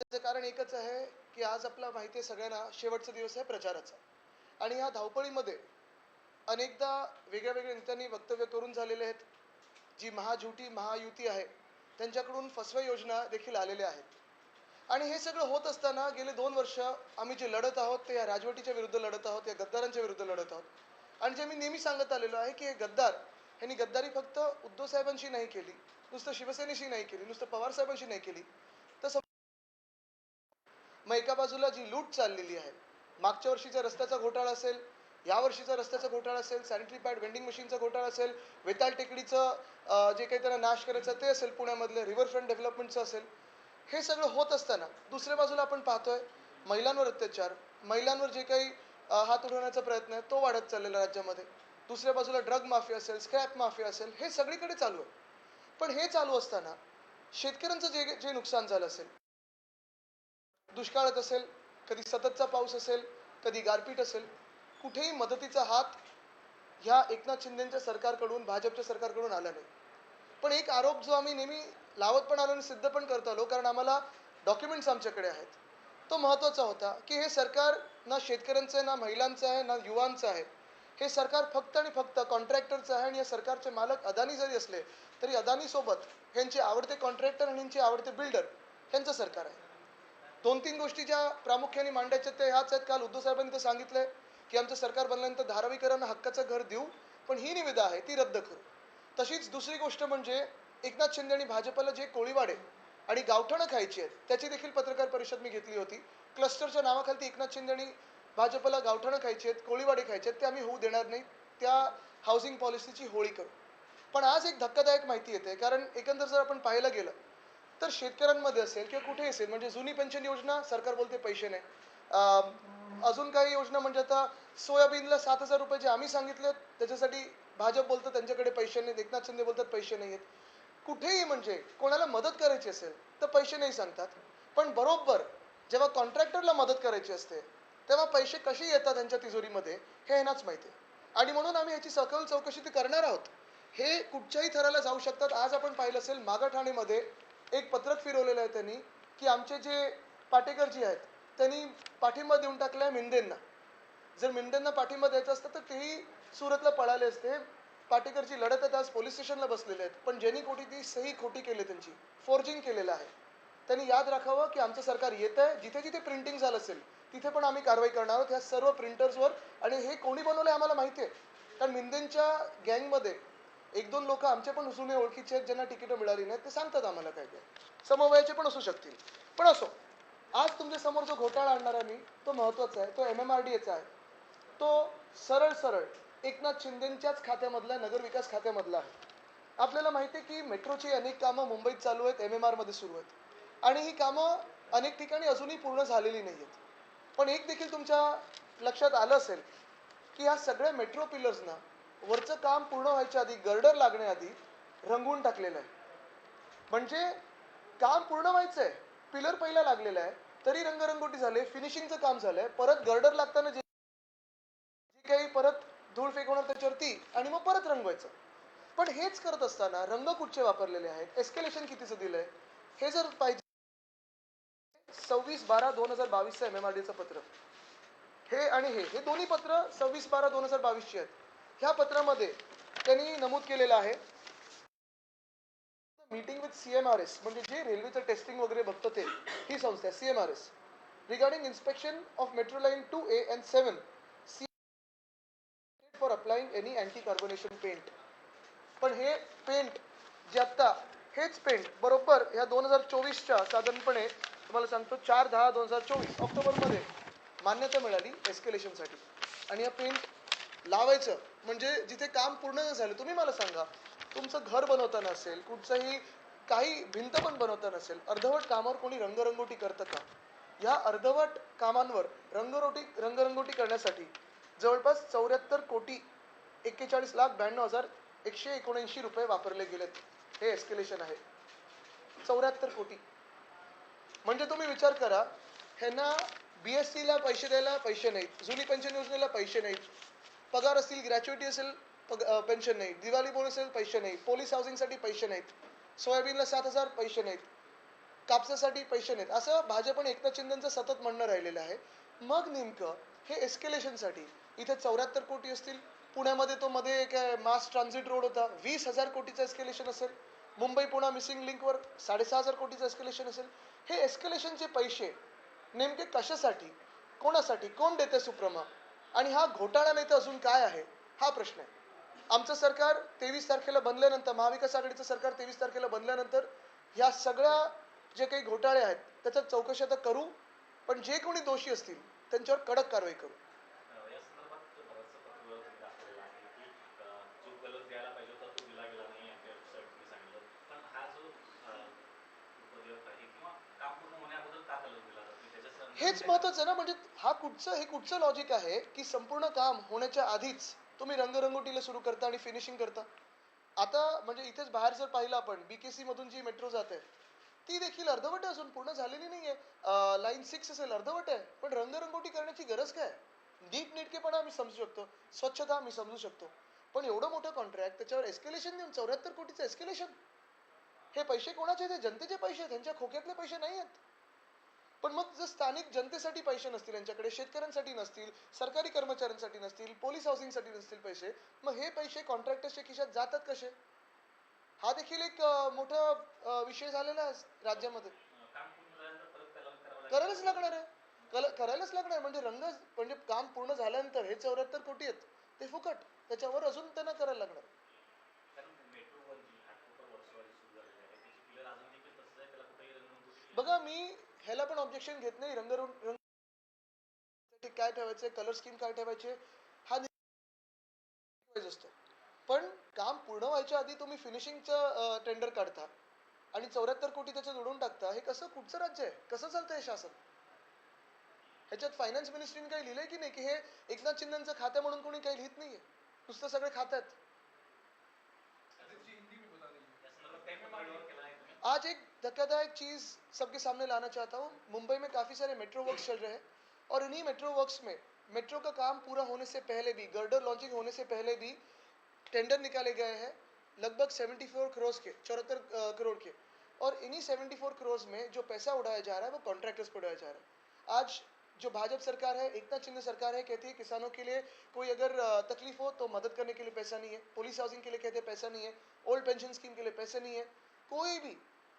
त्याचं कारण एकच आहे की आज आपला माहिती आहे सगळ्यांना शेवटचा दिवस आहे प्रचाराचा. आणि ह्या धावपळीमध्ये अनेकदा वेगळ्या वेगळ्या नेत्यांनी वक्तव्य करून झालेले आहेत. जी महाझुटी महायुती आहे त्यांच्याकडून फसव्या योजना देखील आलेल्या आहेत. आणि हे सगळं होत असताना गेले दोन वर्ष आम्ही जे लढत आहोत ते या राजवटीच्या विरुद्ध लढत आहोत या गद्दारांच्या विरुद्ध लढत आहोत. आणि जे मी नेहमी सांगत आलेलो आहे की हे गद्दार ह्यांनी गद्दारी फक्त उद्धव साहेबांशी नाही केली नुसतं शिवसेनेशी नाही केली नुसतं पवार साहेबांशी नाही केली. मग एका बाजूला जी लूट चाललेली आहे मागच्या वर्षीचा रस्त्याचा घोटाळा असेल या वर्षीचा रस्त्याचा घोटाळा असेल सॅनिटरी पॅड वेंडिंग मशीनचा घोटाळा असेल वेताळ टेकडीचं जे काही त्यांना नाश करायचं ते असेल पुण्यामधलं रिव्हरफ्रंट डेव्हलपमेंटचं असेल हे सगळं होत असताना दुसऱ्या बाजूला आपण पाहतोय महिलांवर अत्याचार महिलांवर जे काही हात उडवण्याचा प्रयत्न आहे तो वाढत चाललेला राज्यामध्ये. दुसऱ्या बाजूला ड्रग माफिया असेल स्क्रॅप माफिया असेल हे सगळीकडे चालू आहे. पण हे चालू असताना शेतकऱ्यांचं जे जे नुकसान झालं असेल दुष्काळात असेल कधी सततचा पाऊस असेल कधी गारपीट असेल कुठेही मदतीचा हात ह्या एकनाथ शिंदेच्या सरकारकडून भाजपच्या सरकारकडून आला नाही. पण एक आरोप जो आम्ही नेहमी लावत पण आलो आणि सिद्ध पण करत आलो कारण आम्हाला डॉक्युमेंट्स आमच्याकडे आहेत तो महत्त्वाचा होता की हे सरकार ना शेतकऱ्यांचं आहे ना महिलांचं आहे ना युवांचं आहे. हे सरकार फक्त आणि फक्त कॉन्ट्रॅक्टरचं आहे आणि या सरकारचे मालक अदानी जरी असले तरी अदानीसोबत ह्यांचे आवडते कॉन्ट्रॅक्टर आणि ह्यांचे आवडते बिल्डर ह्यांचं सरकार आहे. दोन तीन गोष्टी ज्या प्रामुख्याने मांडायच्या त्या ह्याच आहेत. काल उद्धव साहेबांनी तर सांगितलंय की आमचं सरकार बनल्यानंतर धारावीकरांना हक्काचं घर देऊ पण ही निविदा आहे ती रद्द करू. तशीच दुसरी गोष्ट म्हणजे एकनाथ शिंदे आणि भाजपला जे कोळीवाडे आणि गावठणं खायची आहेत त्याची देखील पत्रकार परिषद मी घेतली होती. क्लस्टरच्या नावाखाली एकनाथ शिंदे आणि भाजपला गावठणं खायची आहेत कोळीवाडे खायचे आहेत ते आम्ही होऊ देणार नाही. त्या हाऊसिंग पॉलिसीची होळी करू. पण आज एक धक्कादायक माहिती येते कारण एकंदर जर आपण पाहायला गेलं तर शेतकऱ्यांमध्ये असेल किंवा कुठे असेल म्हणजे जुनी पेन्शन योजना सरकार बोलते पैसे नाही. अजून काही योजना म्हणजे आता सोयाबीनला सात हजार रुपये जे आम्ही सांगितले त्याच्यासाठी भाजप बोलतं त्यांच्याकडे पैसे नाहीत. एकनाथ शिंदे बोलतात पैसे नाही आहेत कुठेही म्हणजे कोणाला मदत करायची असेल तर पैसे नाही सांगतात. पण बरोबर जेव्हा कॉन्ट्रॅक्टरला मदत करायची असते तेव्हा पैसे कसे येतात त्यांच्या तिजोरीमध्ये हे यांनाच माहिती आहे. आणि म्हणून आम्ही ह्याची सखोल चौकशी ती करणार आहोत. हे कुठच्याही थराला जाऊ शकतात. आज आपण पाहिलं असेल मागाठाणेमध्ये एक पत्रक फिरवलेलं आहे त्यांनी की आमचे जे पाटेकर जी आहेत त्यांनी पाठिंबा देऊन टाकला आहे मिंदेंना. जर मिंदेंना पाठिंबा द्यायचा असतं तर तेही सुरतला पळाले असते. पाटेकरची लढत आहेत आज पोलीस स्टेशनला बसलेले आहेत. पण ज्यांनी खोटी ती सही खोटी केली त्यांची फोर्जिंग केलेलं आहे. त्यांनी याद राखावं की आमचं सरकार येत आहे जिथे जिथे प्रिंटिंग झालं असेल तिथे पण आम्ही कारवाई करणार आहोत. ह्या सर्व प्रिंटर्सवर आणि हे कोणी बनवलं आहे आम्हाला माहिती आहे. कारण मिंदेंच्या गँगमध्ये एक दोन लोक आमचे पण जुने ओळखीचे आहेत ज्यांना तिकीटं मिळाली नाहीत ते सांगतात आम्हाला काय काय. समवयाचे पण असू शकतील. पण असो आज तुमच्यासमोर जो घोटाळा आणणार आहे मी तो महत्त्वाचा आहे तो एम एम आर डी एचा आहे. तो सरळ सरळ एकनाथ शिंदेच्याच खात्यामधला नगरविकास खात्यामधला आहे. आपल्याला माहिती आहे की मेट्रोची अनेक कामं मुंबईत चालू आहेत एम एम आरमध्ये सुरू आहेत. आणि ही कामं अनेक ठिकाणी अजूनही पूर्ण झालेली नाही आहेत पण एक देखील तुमच्या लक्षात आलं असेल की ह्या सगळ्या मेट्रो पिलर्सना वरचं काम पूर्ण व्हायच्या आधी गर्डर लागण्याआधी रंगवून टाकलेलं आहे. म्हणजे काम पूर्ण व्हायचं आहे पिलर पहिला लागलेला आहे तरी रंगरंगोटी झाले फिनिशिंगचं काम झालंय परत गर्डर लागताना जे जे काही परत धूळ फेकवणार त्याच्यावरती आणि मग परत रंगवायचं. पण हेच करत असताना रंग कुठचे वापरलेले आहेत? एस्केलेशन कितीचं दिलंय? हे जर पाहिजे सव्वीस बारा दोन हजार बावीसचं एम एम आर डीचं पत्र. हे आणि हे हे दोन्ही पत्र सव्वीस बारा दोन हजार बावीसची आहेत. ह्या पत्रामध्ये त्यांनी नमूद केलेलं आहे. Meeting with C M R S म्हणजे जे रेल्वेचं टेस्टिंग वगैरे बघतं ते ही संस्था आहे C M R S regarding inspection of metro line two A and seven C for applying any anti carbonation paint पण हे पेंट जे आत्ता हेच पेंट बरोबर ह्या दोन हजार चोवीसच्या साधारणपणे तुम्हाला सांगतो चार दहा दोन हजार चोवीस ऑक्टोबरमध्ये मान्यता मिळाली एस्केलेशनसाठी आणि या पेंट लावायचं म्हणजे जिथे काम पूर्ण न झालं तुम्ही मला सांगा. तुमचं घर बनवताना असेल कुठचंही काही भिंत पण बनवताना असेल अर्धवट कामावर कोणी रंगरंगोटी करतं का? या अर्धवट कामांवर रंगरोटी रंगरंगोटी करण्यासाठी जवळपास चौऱ्याहत्तर कोटी एक्केचाळीस लाख ब्याण्णव हजार एकशे एकोणऐंशी रुपये वापरले गेलेत. हे एस्केलेशन आहे. चौऱ्याहत्तर कोटी. म्हणजे तुम्ही विचार करा ह्यांना बी एस सीला पैसे द्यायला पैसे नाहीत जुनी पेन्शन योजनेला पैसे नाहीत. पगार असतील ग्रॅच्युइटी असेल पग पेन्शन नाही. दिवाळी बोनस असेल पैसे नाही. पोलीस हाऊसिंगसाठी पैसे नाहीत. सोयाबीनला सात हजार पैसे नाहीत. कापसासाठी पैसे नाहीत. असं भाजप आणि एकनाथ शिंदेचं सतत म्हणणं राहिलेलं आहे. मग नेमकं हे एस्केलेशनसाठी इथे चौऱ्याहत्तर कोटी असतील. पुण्यामध्ये तो मध्ये एक मास ट्रान्झिट रोड होता. वीस हजार कोटीचं एस्केलेशन असेल. मुंबई पुणा मिसिंग लिंकवर साडेसहा हजार कोटीचं एस्केलेशन असेल. हे एस्केलेशनचे पैसे नेमके कशासाठी कोणासाठी कोण देते सुप्रमा? आणि हा घोटाळा नाही तर अजून काय आहे? हा प्रश्न आहे. आमचं सरकार तेवीस तारखेला बनल्यानंतर महाविकास आघाडीचं सरकार तेवीस तारखेला बनल्यानंतर ह्या सगळ्या जे काही घोटाळे आहेत त्याच्यात चौकशी आता करू पण जे कोणी दोषी असतील त्यांच्यावर कडक कारवाई करू. हेच महत्वाचं ना म्हणजे हा कुठचं हे कुठचं लॉजिक आहे की संपूर्ण काम होण्याच्या आधीच तुम्ही रंगरंगोटीला सुरू करता आणि फिनिशिंग करता? आता म्हणजे इथेच बाहेर जर पाहिलं आपण बी के सीमधून जी मेट्रो जाते ती देखील अर्धवट आहे अजून पूर्ण झालेली नाही आहे लाईन सिक्स असेल अर्धवट आहे. पण रंगरंगोटी करण्याची गरज काय? नीट नीटकेपणा आम्ही समजू शकतो स्वच्छता आम्ही समजू शकतो. पण एवढं मोठं कॉन्ट्रॅक्ट त्याच्यावर एस्केलेशन देऊन चौऱ्याहत्तर कोटीचं एस्केलेशन हे पैसे कोणाचे? ते जनतेचे पैसे आहेत त्यांच्या खोक्यातले पैसे नाही आहेत. पण मग जर स्थानिक जनतेसाठी पैसे नसतील यांच्याकडे शेतकऱ्यांसाठी नसतील सरकारी कर्मचाऱ्यांसाठी नसतील पोलीस हाऊसिंगसाठी नसतील पैसे मग हे पैसे कॉन्ट्रॅक्टर्सच्या खिशात जातात कसे? हा देखील एक मोठा विषय झालेला आहे राज्यामध्ये. करायलाच लागणार आहे. कल करायलाच लागणार म्हणजे रंग म्हणजे काम पूर्ण झाल्यानंतर हे चौऱ्याहत्तर कोटी आहेत. ते फुकट. त्याच्यावर अजून त्यांना करायला लागणार बघा मी ह्याला पण ऑब्जेक्शन घेत नाही. रंग रंग काय ठेवायचे? कलर स्कीम काय ठेवायचे? हा निर्णय असतो. पण काम पूर्ण व्हायच्या आधी तुम्ही फिनिशिंगचं टेंडर काढता. आणि चौऱ्याहत्तर कोटी त्याच्यात उडवून टाकता. हे कसं कुठचं राज्य आहे? कसं चालतं हे शासन? ह्याच्यात फायनान्स मिनिस्ट्रीने काही लिहिलंय की नाही? की हे एकनाथ शिंदेचं खातं म्हणून कोणी काही लिहित नाहीये. नुसतं सगळे खात आज एक धक्कादायक चीज़ सबके सामने लाना चाहता हूँ। मुंबई में काफ़ी सारे मेट्रो वर्क्स चल रहे हैं और इन्हीं मेट्रो वर्क्स में मेट्रो का काम पूरा होने से पहले भी गर्डर लॉन्चिंग होने से पहले भी टेंडर निकाले गए हैं लगभग 74 करोड़ के, चौहत्तर करोड़ के। और इन्हीं 74 करोड़ में जो पैसा उड़ाया जा रहा है वो कॉन्ट्रैक्टर्स पर उड़ाया जा रहा है। आज जो भाजपा सरकार है, एकनाथ शिंदे सरकार है, कहती है किसानों के लिए कोई अगर तकलीफ़ हो तो मदद करने के लिए पैसा नहीं है। पुलिस हाउसिंग के लिए कहते हैं पैसा नहीं है। ओल्ड पेंशन स्कीम के लिए पैसा नहीं है। कोई भी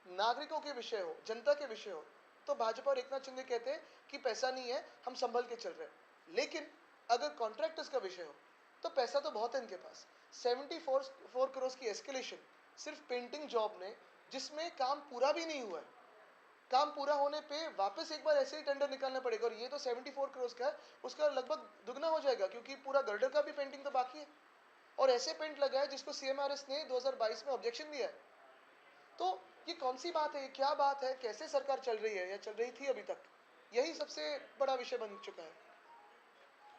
नागरिकों के विषय हो, जनता के विषय हो तो भाजपा और एकनाथ शिंदे कहते हैं कि पैसा नहीं है, हम संभल के चल रहे हैं। लेकिन अगर कॉन्ट्रैक्टर्स का विषय हो तो पैसा तो बहुत है इनके पास। 74 फोर फोर करोड़ की एस्केलेशन सिर्फ़ पेंटिंग जॉब ने, जिसमें काम पूरा भी नहीं हुआ है। काम पूरा होने पे वापस एक बार ऐसे ही टेंडर निकालना पड़ेगा, और ये तो 74 करोड़ का है, उसका लगभग दुगना हो जाएगा, क्योंकि पूरा गर्डर का भी पेंटिंग तो बाकी है। और ऐसे पेंट लगा है जिसको सीएमआरएस ने 2022 में ऑब्जेक्शन दिया है। तो ये कौन सी बात है? क्या बात है? कैसे सरकार चल रही है? या चल रही थी अभी तक? यही सबसे बड़ा विषय बन चुका है।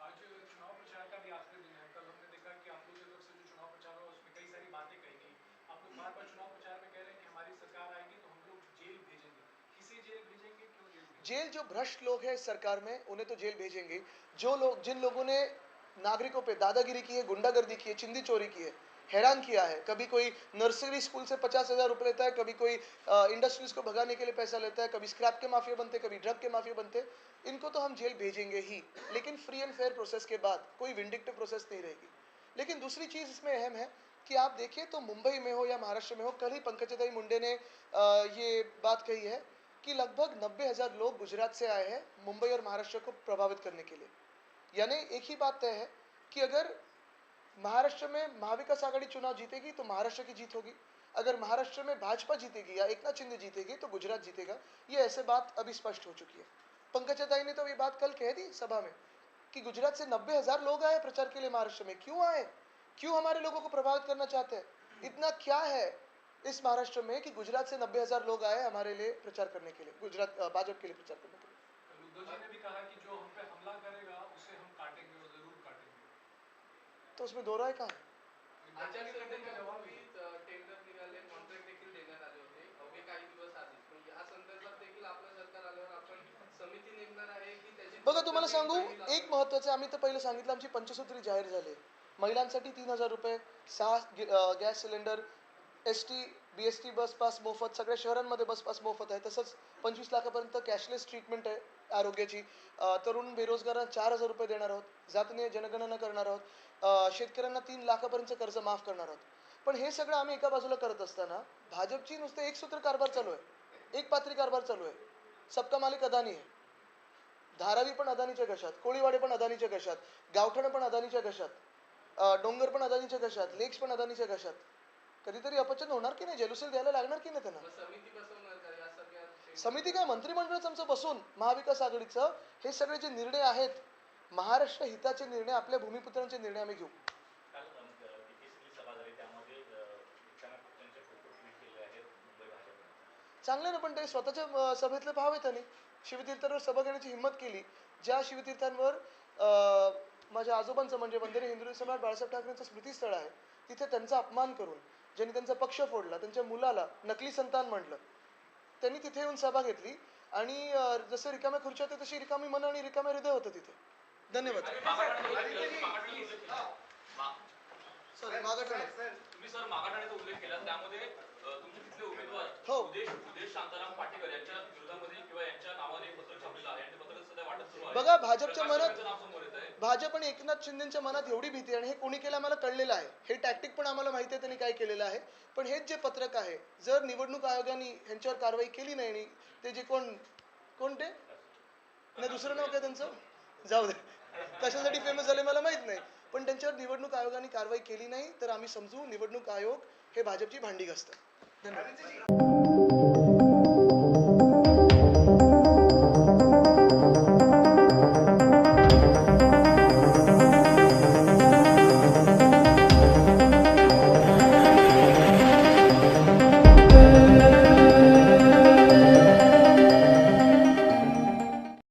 आज चुनाव प्रचार का भी आखिरी दिन है। कल हमने देखा कि आप लोगों की तरफ़ से जो चुनाव प्रचार हुआ उसमें कई सारी बातें कही गई। आप लोग बार बार चुनाव प्रचार में कह रहे हैं कि हमारी सरकार आएगी तो हम लोग जेल भेजेंगे। किसे जेल भेजेंगे? क्यों जेल भेजेंगे? जेल जो भ्रष्ट लोग हैं सरकार में उन्हें तो जेल भेजेंगे। जो लोग जिन लोगों ने नागरिकों पे दादागिरी की है गुंडागर्दी की है चिंदी चोरी की है हैरान किया है। कभी कोई नर्सरी स्कूल से पचास हज़ार रुपये लेता है, कभी कोई इंडस्ट्रीज़ को भगाने के लिए पैसा लेता है, कभी स्क्रैप के माफिया बनते, कभी ड्रग के माफिया बनते, इनको तो हम जेल भेजेंगे ही। लेकिन फ्री एंड फेयर प्रोसेस के बाद कोई विंडिक्टिव प्रोसेस नहीं रहेगी। लेकिन दूसरी चीज़ इसमें अहम है कि आप देखिए तो मुंबई में हो या महाराष्ट्र में हो, कल ही पंकजदाई मुंडे ने ये बात कही है कि लगभग नब्बे हज़ार लोग गुजरात से आए हैं मुंबई और महाराष्ट्र को प्रभावित करने के लिए। यानी एक ही बात तय है कि अगर महाराष्ट्र में महाविकास आघाड़ी चुनाव जीतेगी तो महाराष्ट्र की जीत होगी। अगर महाराष्ट्र में भाजपा जीतेगी या एकनाथ शिंदे जीतेगी तो गुजरात जीतेगा। ये ऐसे बात अभी स्पष्ट हो चुकी है। पंकज अदाई ने तो ये बात कल कह दी सभा में कि गुजरात से नब्बे हज़ार लोग आए प्रचार के लिए महाराष्ट्र में। क्यों आए? क्यों हमारे लोगों को प्रभावित करना चाहते हैं? इतना क्या है इस महाराष्ट्र में कि गुजरात से नब्बे हज़ार लोग आए हमारे लिए प्रचार करने के लिए, गुजरात भाजपा के लिए प्रचार करने के लिए? ने भी कहा कि जो हम पे हमला करेगा तो उसमें दो राय है? की बघा तुम्हाला सांगू एक महत्वाचं आम्ही तर पहिलं सांगितलं आमची पंचसूत्री जाहीर झाली. महिलांसाठी तीन हजार रुपये सहा gas cylinder S T B S T bus pass मोफत सगळ्या शहरांमध्ये बस पास मोफत आहे. तसंच पंचवीस लाखापर्यंत कॅशलेस ट्रीटमेंट आहे. आरोग्याची. तरुण बेरोजगारांना चार हजार रुपये देणार आहोत. जातीने जनगणना करणार आहोत. शेतकऱ्यांना तीन लाखापर्यंत कर्ज माफ करणार आहोत. पण हे सगळं आम्ही एका बाजूला करत असताना भाजपची नुसते एक सूत्र कारभार चालू आहे. एक पात्री कारभार चालू आहे. सबका मालिक अदानी आहे धारावी पण अदानीच्या घशात कोळीवाडे पण अदानीच्या घशात गावठण पण अदानीच्या घशात डोंगर पण अदानीच्या घशात लेक्स पण अदानीच्या घशात कधीतरी अपचन होणार की नाही? जेलुसेल द्यायला लागणार की नाही त्यांना? समिती काय मंत्रिमंडळच आमचं बसून महाविकास आघाडीचं हे सगळे जे निर्णय आहेत महाराष्ट्र हिताचे निर्णय आपल्या भूमिपुत्रांचे निर्णय आम्ही घेऊ. चांगलं ना पण ते स्वतःच्या सभेतले पाहावे त्यांनी शिवतीर्थांवर सभा घेण्याची हिंमत केली. ज्या शिवतीर्थांवर अं, माझ्या आजोबांचं म्हणजे वंदनीय हिंदू सम्राट बाळासाहेब ठाकरेंचं स्मृतीस्थळ आहे तिथे त्यांचा अपमान करून ज्यांनी त्यांचा पक्ष फोडला त्यांच्या मुलाला नकली संतान म्हटलं त्यांनी तिथे येऊन सभा घेतली आणि जसं रिकाम्या खुर्च्या होत्या तशी रिकामी मन आणि रिकाम्या हृदय होतं तिथे. धन्यवाद. सॉरी मागाठणे. तुम्ही सर मागाठाण्याचा उल्लेख केला. त्यामध्ये अ, तुमचे तिथले उमेदवार हो. उदेश उदेश शांताराम पाटेकर यांच्या विरोधामध्ये किंवा यांच्या नावाने एक पत्र छापलेलं आहे आणि ते पत्र सध्या वाटत सुरू आहे. बघा, भाजपच्या मनात- भाजप आणि एकनाथ शिंदेच्या मनात एवढी भीती आहे आणि हे कोणी केलं आम्हाला कळलेलं आहे. हे टॅक्टिक पण आम्हाला माहिती आहे त्यांनी काय केलेलं आहे. पण हेच जे पत्रक आहे जर निवडणूक आयोगाने ह्यांच्यावर कारवाई केली नाही आणि ते जे कोण कोणते नाही दुसरं नाव काय त्यांचं? जाऊ दे. कशासाठी फेमस झाले मला माहीत नाही. पण त्यांच्यावर निवडणूक आयोगाने कारवाई केली नाही तर आम्ही समजू निवडणूक आयोग हे भाजपची भांडी घसतं. धन्यवाद.